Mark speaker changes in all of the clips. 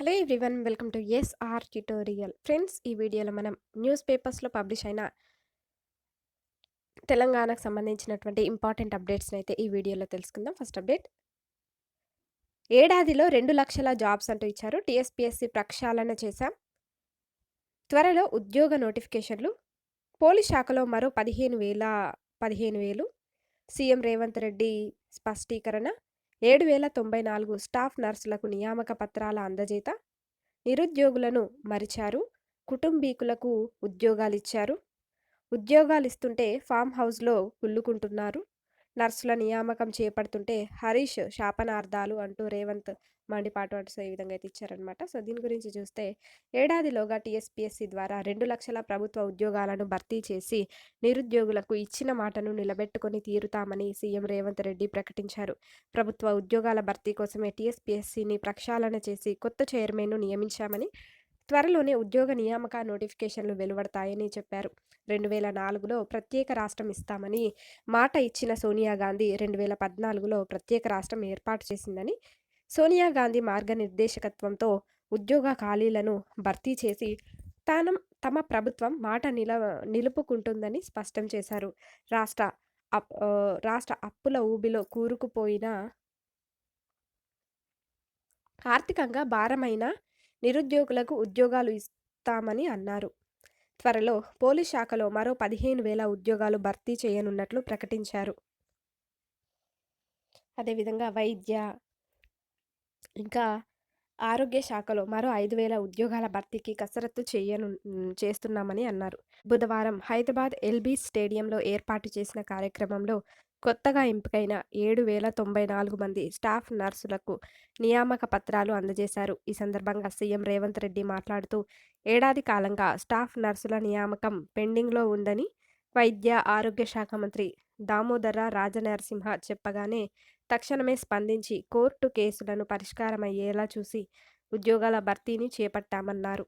Speaker 1: Hello everyone welcome to SR tutorial. Friends ఈ వీడియోలో మనం న్యూస్ పేపర్స్లో పబ్లిష్ అయిన తెలంగాణకు సంబంధించినటువంటి ఇంపార్టెంట్ అప్డేట్స్ని అయితే ఈ వీడియోలో తెలుసుకుందాం. First update. ఏడాదిలో రెండు లక్షల జాబ్స్ అంటూ ఇచ్చారు. టీఎస్పీఎస్సీ ప్రక్షాళన చేశాం. త్వరలో ఉద్యోగ నోటిఫికేషన్లు. పోలీస్ శాఖలో మరో పదిహేను వేల పదిహేను వేలు. సీఎం రేవంత్ రెడ్డి స్పష్టీకరణ. ఏడు వేల తొంభై నాలుగు స్టాఫ్ నర్సులకు నియామక పత్రాల అందజేత నిరుద్యోగులను మరిచారు. కుటుంబీకులకు ఉద్యోగాలిచ్చారు. ఉద్యోగాలిస్తుంటే ఫామ్ హౌస్లో కుళ్ళుకుంటున్నారు. నర్సుల నియామకం చేపడుతుంటే హరీష్ శాపనార్థాలు అంటూ రేవంత్ మండిపాటు అంటూ సో ఈ విధంగా అయితే ఇచ్చారనమాట సో దీని గురించి చూస్తే ఏడాదిలోగా టీఎస్పీఎస్సీ ద్వారా రెండు లక్షల ప్రభుత్వ ఉద్యోగాలను భర్తీ చేసి నిరుద్యోగులకు ఇచ్చిన మాటను నిలబెట్టుకొని తీరుతామని సీఎం రేవంత్ రెడ్డి ప్రకటించారు. ప్రభుత్వ ఉద్యోగాల భర్తీ కోసమే టీఎస్పీఎస్సీని ప్రక్షాళన చేసి కొత్త చైర్మన్ను నియమించామని త్వరలోనే ఉద్యోగ నియామక నోటిఫికేషన్లు వెలువడతాయని చెప్పారు. రెండు వేల నాలుగులో ప్రత్యేక రాష్ట్రం ఇస్తామని మాట ఇచ్చిన సోనియా గాంధీ రెండు వేల పద్నాలుగులో ప్రత్యేక రాష్ట్రం ఏర్పాటు చేసిందని సోనియా గాంధీ మార్గనిర్దేశకత్వంతో ఉద్యోగ ఖాళీలను భర్తీ చేసి తాను తమ ప్రభుత్వం మాట నిల నిలుపుకుంటుందని స్పష్టం చేశారు. రాష్ట్ర అప్ రాష్ట్ర అప్పుల ఊబిలో కూరుకుపోయిన ఆర్థికంగా భారమైన నిరుద్యోగులకు ఉద్యోగాలు ఇస్తామని అన్నారు. త్వరలో పోలీస్ శాఖలో మరో పదిహేను వేల ఉద్యోగాలు భర్తీ చేయనున్నట్లు ప్రకటించారు. అదేవిధంగా వైద్య ఇంకా ఆరోగ్య శాఖలో మరో ఐదు వేల ఉద్యోగాల భర్తీకి కసరత్తు చేయను చేస్తున్నామని అన్నారు. బుధవారం హైదరాబాద్ ఎల్బీ స్టేడియంలో ఏర్పాటు చేసిన కార్యక్రమంలో కొత్తగా ఎంపికైన ఏడు వేల తొంభై నాలుగు మంది స్టాఫ్ నర్సులకు నియామక పత్రాలు అందజేశారు. ఈ సందర్భంగా సీఎం రేవంత్ రెడ్డి మాట్లాడుతూ ఏడాది కాలంగా స్టాఫ్ నర్సుల నియామకం పెండింగ్లో ఉందని వైద్య ఆరోగ్య శాఖ మంత్రి దామోదర రాజనరసింహ చెప్పగానే తక్షణమే స్పందించి కోర్టు కేసులను పరిష్కారమయ్యేలా చూసి ఉద్యోగాల భర్తీని చేపట్టామన్నారు.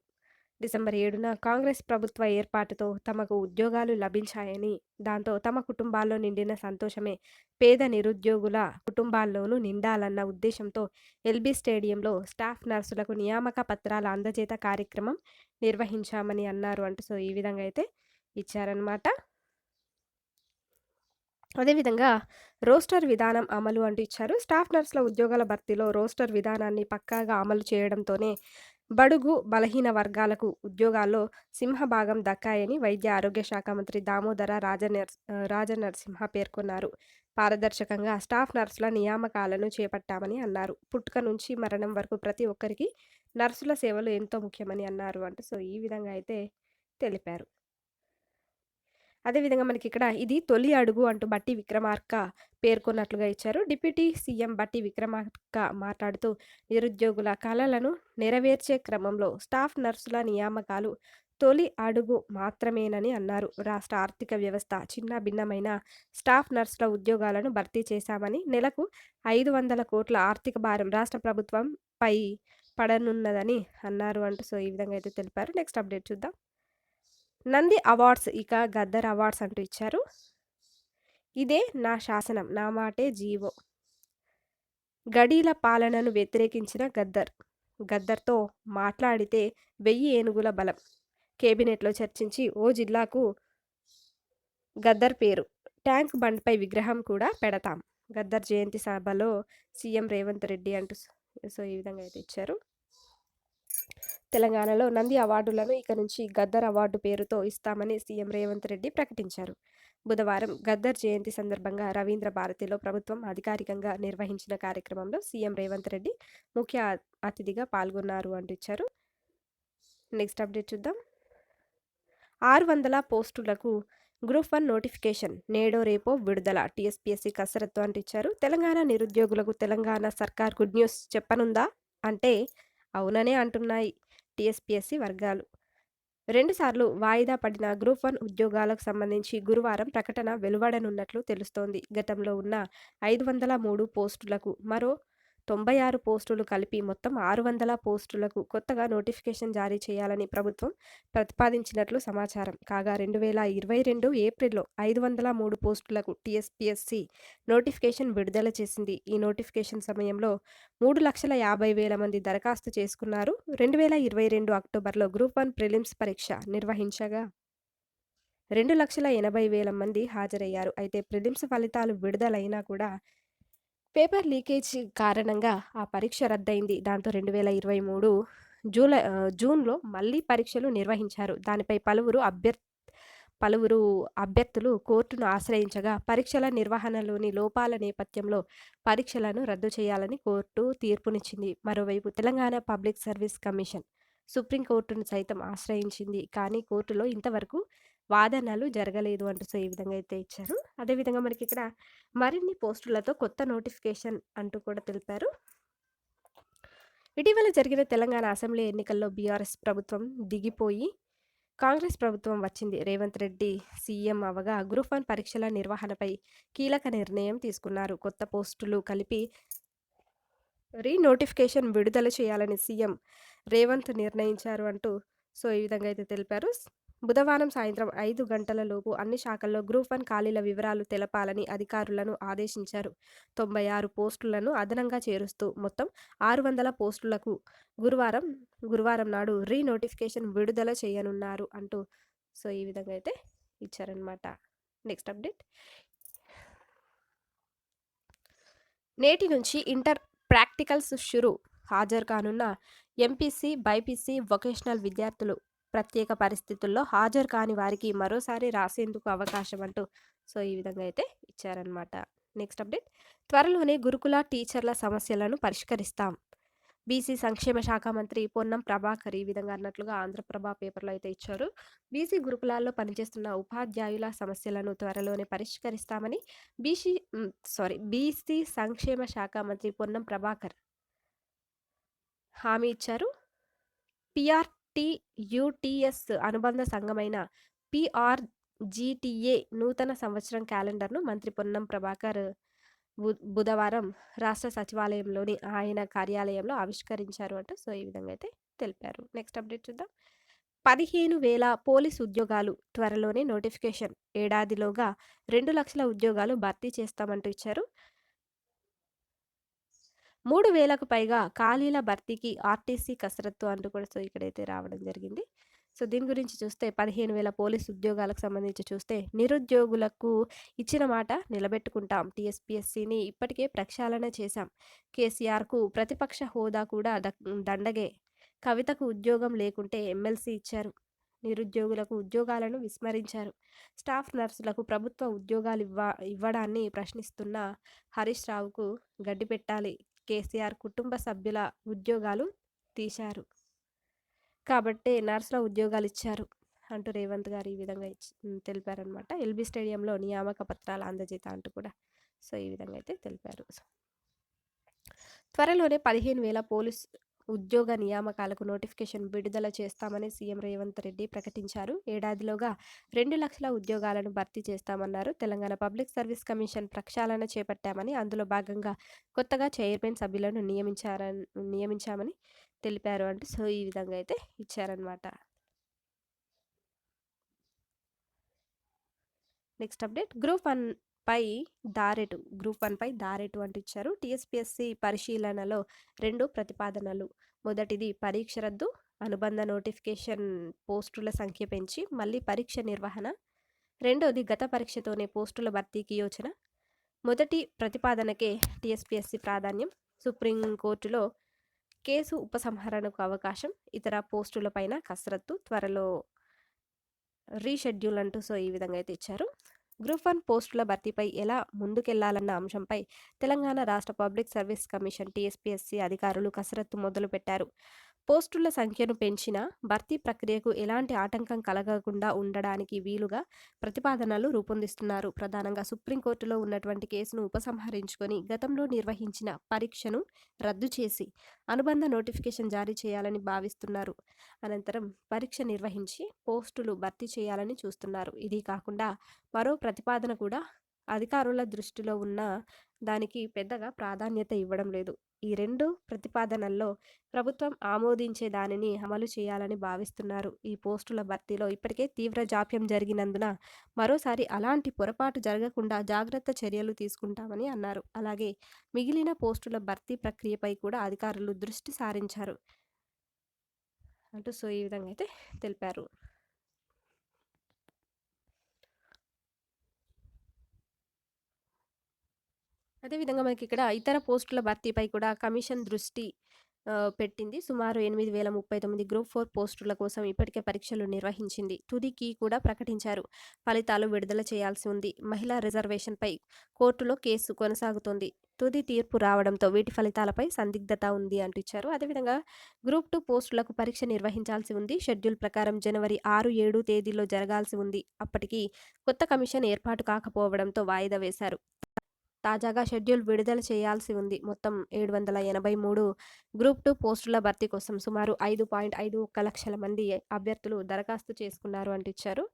Speaker 1: డిసెంబర్ ఏడున కాంగ్రెస్ ప్రభుత్వ ఏర్పాటుతో తమకు ఉద్యోగాలు లభించాయని దాంతో తమ కుటుంబాల్లో నిండిన సంతోషమే పేద నిరుద్యోగుల కుటుంబాల్లోనూ నిండాలన్న ఉద్దేశంతో ఎల్బీ స్టేడియంలో స్టాఫ్ నర్సులకు నియామక పత్రాల అందజేత కార్యక్రమం నిర్వహించామని అన్నారు అంటూ సో ఈ విధంగా అయితే ఇచ్చారనమాట అదేవిధంగా రోస్టర్ విధానం అమలు అంటూ ఇచ్చారు. స్టాఫ్ నర్సుల ఉద్యోగాల భర్తీలో రోస్టర్ విధానాన్ని పక్కాగా అమలు చేయడంతోనే బడుగు బలహీన వర్గాలకు ఉద్యోగాల్లో సింహభాగం దక్కాయని వైద్య ఆరోగ్య శాఖ మంత్రి దామోదర రాజనర్ రాజనరసింహ పేర్కొన్నారు. పారదర్శకంగా స్టాఫ్ నర్సుల నియామకాలను చేపట్టామని అన్నారు. పుట్టుక నుంచి మరణం వరకు ప్రతి ఒక్కరికి నర్సుల సేవలు ఎంతో ముఖ్యమని అన్నారు అంటే సో ఈ విధంగా అయితే తెలిపారు. అదేవిధంగా మనకి ఇక్కడ ఇది తొలి అడుగు అంటూ బట్టి విక్రమార్క పేర్కొన్నట్లుగా ఇచ్చారు. డిప్యూటీ సీఎం బట్టి విక్రమార్క మాట్లాడుతూ నిరుద్యోగుల కళలను నెరవేర్చే క్రమంలో స్టాఫ్ నర్సుల నియామకాలు తొలి అడుగు మాత్రమేనని అన్నారు. రాష్ట్ర ఆర్థిక వ్యవస్థ చిన్న భిన్నమైన స్టాఫ్ నర్సుల ఉద్యోగాలను భర్తీ చేశామని నెలకు ఐదు వందల కోట్ల ఆర్థిక భారం రాష్ట్ర ప్రభుత్వం పై పడనున్నదని అన్నారు అంటూ సో ఈ విధంగా అయితే తెలిపారు. నెక్స్ట్ అప్డేట్ చూద్దాం. నంది అవార్డ్స్ ఇక గద్దర్ అవార్డ్స్ అంటూ ఇచ్చారు. ఇదే నా శాసనం నా మాటే జీవో. గడీల పాలనను వ్యతిరేకించిన గద్దర్. గద్దర్తో మాట్లాడితే వెయ్యి ఏనుగుల బలం. కేబినెట్లో చర్చించి ఓ జిల్లాకు గద్దర్ పేరు. ట్యాంక్ బండ్పై విగ్రహం కూడా పెడతాం. గద్దర్ జయంతి సభలో సీఎం రేవంత్ రెడ్డి అంటూ సో ఈ విధంగా అయితే ఇచ్చారు. తెలంగాణలో నంది అవార్డులను ఇక నుంచి గద్దర్ అవార్డు పేరుతో ఇస్తామని సీఎం రేవంత్ రెడ్డి ప్రకటించారు. బుధవారం గద్దర్ జయంతి సందర్భంగా రవీంద్ర భారతిలో ప్రభుత్వం అధికారికంగా నిర్వహించిన కార్యక్రమంలో సీఎం రేవంత్ రెడ్డి ముఖ్య అతిథిగా పాల్గొన్నారు అంటూ ఇచ్చారు నెక్స్ట్ అప్డేట్ చూద్దాం. ఆరు వందల పోస్టులకు గ్రూప్ వన్ నోటిఫికేషన్ నేడో రేపో విడుదల టీఎస్పీఎస్సీ కసరత్తు అంటూ ఇచ్చారు తెలంగాణ నిరుద్యోగులకు తెలంగాణ సర్కార్ గుడ్ న్యూస్ చెప్పనుందా? అంటే అవుననే అంటున్నాయి. టీఎస్పీఎస్సీ వర్గాలు. రెండుసార్లు వాయిదా పడిన గ్రూప్ వన్ ఉద్యోగాలకు సంబంధించి గురువారం ప్రకటన వెలువడనున్నట్లు తెలుస్తోంది. గతంలో ఉన్న ఐదు వందల మూడు పోస్టులకు మరో తొంభై ఆరు పోస్టులు కలిపి మొత్తం ఆరు వందల పోస్టులకు కొత్తగా నోటిఫికేషన్ జారీ చేయాలని ప్రభుత్వం ప్రతిపాదించినట్లు సమాచారం. కాగా రెండు వేల ఇరవై రెండు ఏప్రిల్లో ఐదు వందల మూడు పోస్టులకు టీఎస్పీఎస్సీ నోటిఫికేషన్ విడుదల చేసింది. ఈ నోటిఫికేషన్ సమయంలో మూడు లక్షల యాభై వేల మంది దరఖాస్తు చేసుకున్నారు. రెండు వేల ఇరవై రెండు అక్టోబర్లో గ్రూప్ వన్ ప్రిలిమ్స్ పరీక్ష నిర్వహించగా రెండు లక్షల ఎనభై వేల మంది హాజరయ్యారు. అయితే ప్రిలిమ్స్ ఫలితాలు విడుదలైనా కూడా పేపర్ లీకేజ్ కారణంగా ఆ పరీక్ష రద్దయింది. దాంతో రెండు వేల ఇరవై మూడు జూలై జూన్లో మళ్ళీ పరీక్షలు నిర్వహించారు. దానిపై పలువురు అభ్యర్ పలువురు అభ్యర్థులు కోర్టును ఆశ్రయించగా పరీక్షల నిర్వహణలోని లోపాల నేపథ్యంలో పరీక్షలను రద్దు చేయాలని కోర్టు తీర్పునిచ్చింది. మరోవైపు తెలంగాణ పబ్లిక్ సర్వీస్ కమిషన్ సుప్రీంకోర్టును సైతం ఆశ్రయించింది. కానీ కోర్టులో ఇంతవరకు వాదనలు జరగలేదు అంటూ సో ఈ విధంగా అయితే ఇచ్చారు. అదేవిధంగా మనకి ఇక్కడ మరిన్ని పోస్టులతో కొత్త నోటిఫికేషన్ అంటూ కూడా తెలిపారు. ఇటీవల జరిగిన తెలంగాణ అసెంబ్లీ ఎన్నికల్లో బీఆర్ఎస్ ప్రభుత్వం దిగిపోయి కాంగ్రెస్ ప్రభుత్వం వచ్చింది. రేవంత్ రెడ్డి సీఎం అవగా గ్రూప్ వన్ పరీక్షల నిర్వహణపై కీలక నిర్ణయం తీసుకున్నారు. కొత్త పోస్టులు కలిపి రీ నోటిఫికేషన్ విడుదల చేయాలని సీఎం రేవంత్ నిర్ణయించారు అంటూ సో ఈ విధంగా అయితే తెలిపారు. బుధవారం సాయంత్రం ఐదు గంటలలోపు అన్ని శాఖల్లో గ్రూప్ వన్ ఖాళీల వివరాలు తెలపాలని అధికారులను ఆదేశించారు. తొంభై ఆరు పోస్టులను అదనంగా చేరుస్తూ మొత్తం ఆరు వందల పోస్టులకు గురువారం గురువారం నాడు రీ నోటిఫికేషన్ విడుదల చేయనున్నారు అంటూ సో ఈ విధంగా అయితే ఇచ్చారనమాట నెక్స్ట్ అప్డేట్. నేటి నుంచి ఇంటర్ ప్రాక్టికల్స్ షురు. హాజరు కానున్న ఎంపీసీ బైపీసీ వొకేషనల్ విద్యార్థులు ప్రత్యేక పరిస్థితుల్లో హాజరు కాని వారికి మరోసారి రాసేందుకు అవకాశం అంటూ సో ఈ విధంగా అయితే ఇచ్చారనమాట నెక్స్ట్ అప్డేట్. త్వరలోనే గురుకుల టీచర్ల సమస్యలను పరిష్కరిస్తాం. బీసీ సంక్షేమ శాఖ మంత్రి పొన్నం ప్రభాకర్ ఈ విధంగా అన్నట్లుగా ఆంధ్రప్రభ పేపర్లో అయితే ఇచ్చారు. బీసీ గురుకులాల్లో పనిచేస్తున్న ఉపాధ్యాయుల సమస్యలను త్వరలోనే పరిష్కరిస్తామని బీసీ సారీ బీసీ సంక్షేమ శాఖ మంత్రి పొన్నం ప్రభాకర్ హామీ ఇచ్చారు. పిఆర్ యూటీఎస్ అనుబంధ సంఘమైన పిఆర్జీటీఏ నూతన సంవత్సరం క్యాలెండర్ను మంత్రి పొన్నం ప్రభాకర్ బు- బుధవారం రాష్ట్ర సచివాలయంలోని ఆయన కార్యాలయంలో ఆవిష్కరించారు అంటూ సో ఈ విధంగా అయితే తెలిపారు. నెక్స్ట్ అప్డేట్ చూద్దాం. పదిహేను వేల పోలీస్ ఉద్యోగాలు త్వరలోనే నోటిఫికేషన్. ఏడాదిలోగా రెండు లక్షల ఉద్యోగాలు భర్తీ చేస్తామంటూ ఇచ్చారు. మూడు వేలకు పైగా ఖాళీల భర్తీకి ఆర్టీసీ కసరత్తు అంటూ కూడా సో ఇక్కడైతే రావడం జరిగింది. సో దీని గురించి చూస్తే పదిహేను వేల పోలీస్ ఉద్యోగాలకు సంబంధించి చూస్తే నిరుద్యోగులకు ఇచ్చిన మాట నిలబెట్టుకుంటాం. టీఎస్పీఎస్సీని ఇప్పటికే ప్రక్షాళన చేశాం. కేసీఆర్కు ప్రతిపక్ష హోదా కూడా దండగే. కవితకు ఉద్యోగం లేకుంటే ఎమ్మెల్సీ ఇచ్చారు. నిరుద్యోగులకు ఉద్యోగాలను విస్మరించారు. స్టాఫ్ నర్సులకు ప్రభుత్వ ఉద్యోగాలు ఇవ్వ ఇవ్వడాన్ని ప్రశ్నిస్తున్న హరీష్ రావుకు గడ్డి పెట్టాలి కేసీఆర్ కుటుంబ సభ్యుల ఉద్యోగాలు తీశారు. కాబట్టే నర్సుల ఉద్యోగాలు ఇచ్చారు అంటూ రేవంత్ గారు ఈ విధంగా ఇచ్చి- తెలిపారనమాట ఎల్బీ స్టేడియంలో నియామక పత్రాల అందజేత అంటూ కూడా సో ఈ విధంగా అయితే తెలిపారు. త్వరలోనే పదిహేను వేల పోలీస్ ఉద్యోగ నియామకాలకు నోటిఫికేషన్ విడుదల చేస్తామని సీఎం రేవంత్ రెడ్డి ప్రకటించారు. ఏడాదిలోగా రెండు లక్షల ఉద్యోగాలను భర్తీ చేస్తామన్నారు. తెలంగాణ పబ్లిక్ సర్వీస్ కమిషన్ ప్రక్షాళన చేపట్టామని అందులో భాగంగా కొత్తగా చైర్మన్ సభ్యులను నియమించారని నియమించామని తెలిపారు. అంటే సో ఈ విధంగా అయితే ఇచ్చారనమాట నెక్స్ట్ అప్డేట్. గ్రూప్ వన్ పై దారెటు గ్రూప్ వన్పై దారెటు అంటూ ఇచ్చారు టీఎస్పీఎస్సీ పరిశీలనలో రెండు ప్రతిపాదనలు. మొదటిది పరీక్ష రద్దు అనుబంధ నోటిఫికేషన్ పోస్టుల సంఖ్య పెంచి మళ్ళీ పరీక్ష నిర్వహణ. రెండోది గత పరీక్షతోనే పోస్టుల భర్తీకి యోచన. మొదటి ప్రతిపాదనకే టీఎస్పీఎస్సీ ప్రాధాన్యం. సుప్రీంకోర్టులో కేసు ఉపసంహరణకు అవకాశం. ఇతర పోస్టులపైన కసరత్తు త్వరలో రీషెడ్యూల్ అంటూ సో ఈ విధంగా అయితే ఇచ్చారు. గ్రూప్ వన్ పోస్టుల భర్తీపై ఎలా ముందుకెళ్ళాలన్న అంశంపై తెలంగాణ రాష్ట్ర పబ్లిక్ సర్వీస్ కమిషన్ టీఎస్పీఎస్సీ అధికారులు కసరత్తు మొదలుపెట్టారు. పోస్టుల సంఖ్యను పెంచిన భర్తీ ప్రక్రియకు ఎలాంటి ఆటంకం కలగకుండా ఉండడానికి వీలుగా ప్రతిపాదనలు రూపొందిస్తున్నారు. ప్రధానంగా సుప్రీంకోర్టులో ఉన్నటువంటి కేసును ఉపసంహరించుకొని గతంలో నిర్వహించిన పరీక్షను రద్దు చేసి అనుబంధ నోటిఫికేషన్ జారీ చేయాలని భావిస్తున్నారు. అనంతరం పరీక్ష నిర్వహించి పోస్టులు భర్తీ చేయాలని చూస్తున్నారు. ఇది కాకుండా మరో ప్రతిపాదన కూడా అధికారుల దృష్టిలో ఉన్న దానికి పెద్దగా ప్రాధాన్యత ఇవ్వడం లేదు. ఈ రెండు ప్రతిపాదనల్లో ప్రభుత్వం ఆమోదించే దానిని అమలు చేయాలని భావిస్తున్నారు. ఈ పోస్టుల భర్తీలో ఇప్పటికే తీవ్ర జాప్యం జరిగినందున మరోసారి అలాంటి పొరపాటు జరగకుండా జాగ్రత్త చర్యలు తీసుకుంటామని అన్నారు. అలాగే మిగిలిన పోస్టుల భర్తీ ప్రక్రియపై కూడా అధికారులు దృష్టి సారించారు. అంటూ సో ఈ విధంగా అయితే తెలిపారు. అదేవిధంగా మనకి ఇక్కడ ఇతర పోస్టుల భర్తీపై కూడా కమిషన్ దృష్టి పెట్టింది. సుమారు ఎనిమిది వేల ముప్పై తొమ్మిది గ్రూప్ ఫోర్ పోస్టుల కోసం ఇప్పటికే పరీక్షలు నిర్వహించింది. తుదికి కూడా ప్రకటించారు. ఫలితాలు విడుదల చేయాల్సి ఉంది. మహిళా రిజర్వేషన్పై కోర్టులో కేసు కొనసాగుతోంది. తుది తీర్పు రావడంతో వీటి ఫలితాలపై సందిగ్ధత ఉంది అంటూ ఇచ్చారు. అదేవిధంగా గ్రూప్ టూ పోస్టులకు పరీక్ష నిర్వహించాల్సి ఉంది. షెడ్యూల్ ప్రకారం జనవరి ఆరు ఏడు తేదీలో జరగాల్సి ఉంది. అప్పటికి కొత్త కమిషన్ ఏర్పాటు కాకపోవడంతో వాయిదా వేశారు. తాజాగా షెడ్యూల్ విడుదల చేయాల్సి ఉంది. మొత్తం ఏడు వందల ఎనభై మూడు గ్రూప్ టూ పోస్టుల భర్తీ కోసం సుమారు ఐదు పాయింట్ ఐదు ఒక్క లక్షల మంది అభ్యర్థులు దరఖాస్తు చేసుకున్నారు అంటిచ్చారు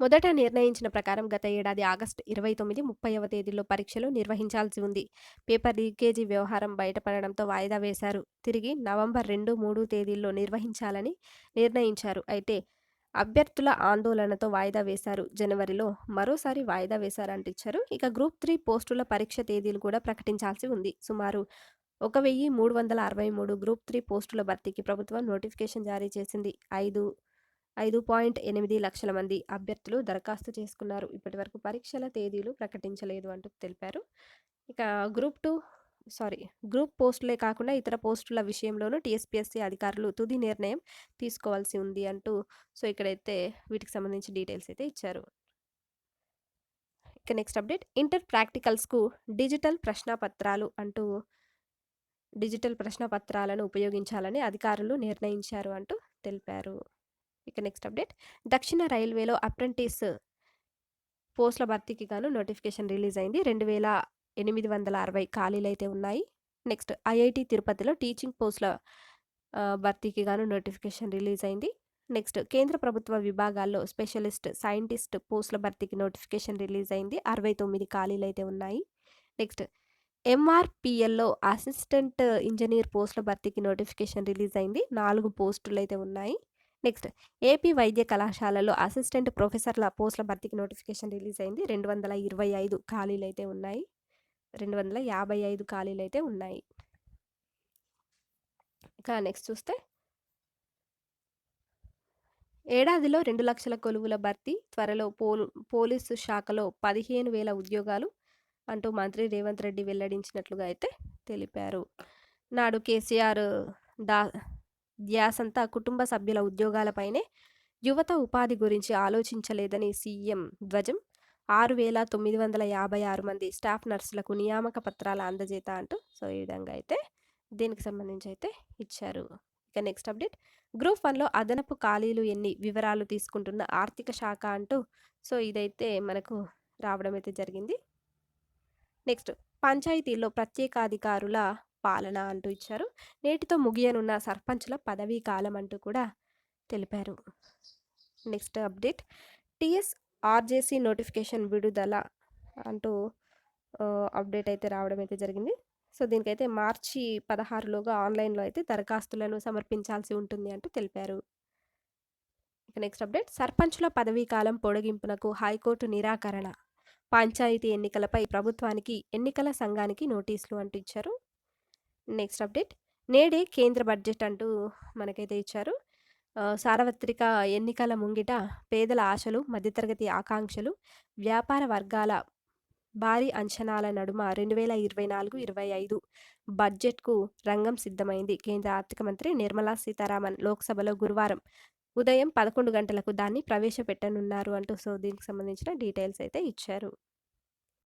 Speaker 1: మొదట నిర్ణయించిన ప్రకారం గత ఏడాది ఆగస్టు ఇరవై తొమ్మిది ముప్పైవ తేదీలో పరీక్షలు నిర్వహించాల్సి ఉంది. పేపర్ లీకేజీ వ్యవహారం బయటపడడంతో వాయిదా వేశారు. తిరిగి నవంబర్ రెండు మూడు తేదీల్లో నిర్వహించాలని నిర్ణయించారు. అయితే అభ్యర్థుల ఆందోళనతో వాయిదా వేశారు. జనవరిలో మరోసారి వాయిదా వేశారంటిచ్చారు ఇక గ్రూప్ త్రీ పోస్టుల పరీక్ష తేదీలు కూడా ప్రకటించాల్సి ఉంది. సుమారు ఒక వెయ్యి మూడు వందల అరవై మూడు గ్రూప్ త్రీ పోస్టుల భర్తీకి ప్రభుత్వం నోటిఫికేషన్ జారీ చేసింది. ఐదు ఐదు పాయింట్ ఎనిమిది లక్షల మంది అభ్యర్థులు దరఖాస్తు చేసుకున్నారు. ఇప్పటి వరకు పరీక్షల తేదీలు ప్రకటించలేదు అంటూ తెలిపారు. ఇక గ్రూప్ టూ సారీ గ్రూప్ పోస్టులే కాకుండా ఇతర పోస్టుల విషయంలోనూ టీఎస్పీఎస్సీ అధికారులు తుది నిర్ణయం తీసుకోవాల్సి ఉంది అంటూ సో ఇక్కడైతే వీటికి సంబంధించి డీటెయిల్స్ అయితే ఇచ్చారు. ఇక నెక్స్ట్ అప్డేట్ ఇంటర్ ప్రాక్టికల్స్కు డిజిటల్ ప్రశ్నపత్రాలు అంటూ డిజిటల్ ప్రశ్నపత్రాలను ఉపయోగించాలని అధికారులు నిర్ణయించారు అంటూ తెలిపారు. ఇక నెక్స్ట్ అప్డేట్ దక్షిణ రైల్వేలో అప్రెంటిస్ పోస్టుల భర్తీకి గాను నోటిఫికేషన్ రిలీజ్ అయింది. రెండు వేల ఎనిమిది వందల అరవై ఖాళీలు అయితే ఉన్నాయి. నెక్స్ట్ ఐఐటి తిరుపతిలో టీచింగ్ పోస్టుల భర్తీకి గాను నోటిఫికేషన్ రిలీజ్ అయింది. నెక్స్ట్ కేంద్ర ప్రభుత్వ విభాగాల్లో స్పెషలిస్ట్ సైంటిస్ట్ పోస్టుల భర్తీకి నోటిఫికేషన్ రిలీజ్ అయింది. అరవై తొమ్మిది ఖాళీలు అయితే ఉన్నాయి. నెక్స్ట్ ఎంఆర్పిఎల్లో అసిస్టెంట్ ఇంజనీర్ పోస్టుల భర్తీకి నోటిఫికేషన్ రిలీజ్ అయింది. నాలుగు పోస్టులు అయితే ఉన్నాయి. నెక్స్ట్ ఏపీ వైద్య కళాశాలలో అసిస్టెంట్ ప్రొఫెసర్ల పోస్టుల భర్తీకి నోటిఫికేషన్ రిలీజ్ అయింది. రెండు వందల ఇరవై ఐదు ఖాళీలు అయితే ఉన్నాయి. రెండు వందల యాభై ఐదు ఖాళీలు అయితే ఉన్నాయి. ఇక నెక్స్ట్ చూస్తే ఏడాదిలో రెండు లక్షల కొలువుల భర్తీ త్వరలో పోలు పోలీసు శాఖలో పదిహేను వేల ఉద్యోగాలు అంటూ మంత్రి రేవంత్ రెడ్డి వెల్లడించినట్లుగా అయితే తెలిపారు. నాడు కేసీఆర్ దా ధ్యాసంతా కుటుంబ సభ్యుల ఉద్యోగాలపైనే యువత ఉపాధి గురించి ఆలోచించలేదని సీఎం ధ్వజం ఆరు వేల తొమ్మిది వందల యాభై ఆరు మంది స్టాఫ్ నర్సులకు నియామక పత్రాల అందజేత అంటూ సో ఈ విధంగా అయితే దీనికి సంబంధించి అయితే ఇచ్చారు. ఇక నెక్స్ట్ అప్డేట్. గ్రూప్ వన్లో అదనపు ఖాళీలు ఎన్ని వివరాలు తీసుకుంటున్న ఆర్థిక శాఖ అంటూ సో ఇదైతే మనకు రావడం అయితే జరిగింది. నెక్స్ట్ పంచాయతీల్లో ప్రత్యేకాధికారుల పాలన అంటూ ఇచ్చారు. నేటితో ముగియనున్న సర్పంచ్ల పదవీ కాలం అంటూ కూడా తెలిపారు. Next update. TS RJC notification విడుదల అంటూ అప్డేట్ అయితే రావడం అయితే జరిగింది. సో దీనికైతే మార్చి పదహారులోగా ఆన్లైన్లో అయితే దరఖాస్తులను సమర్పించాల్సి ఉంటుంది అంటూ తెలిపారు. ఇక నెక్స్ట్ అప్డేట్. సర్పంచుల పదవీ కాలం పొడిగింపునకు హైకోర్టు నిరాకరణ. పంచాయతీ ఎన్నికలపై ప్రభుత్వానికి ఎన్నికల సంఘానికి నోటీసులు అంటూ ఇచ్చారు నెక్స్ట్ అప్డేట్. నేడే కేంద్ర బడ్జెట్ అంటూ మనకైతే ఇచ్చారు. సార్వత్రిక ఎన్నికల ముంగిట పేదల ఆశలు మధ్యతరగతి ఆకాంక్షలు వ్యాపార వర్గాల భారీ అంచనాల నడుమ రెండు వేల ఇరవై నాలుగు ఇరవై ఐదు బడ్జెట్కు రంగం సిద్ధమైంది. కేంద్ర ఆర్థిక మంత్రి నిర్మలా సీతారామన్ లోక్సభలో గురువారం ఉదయం పదకొండు గంటలకు దాన్ని ప్రవేశపెట్టనున్నారు అంటూ సో దీనికి సంబంధించిన డీటెయిల్స్ అయితే ఇచ్చారు.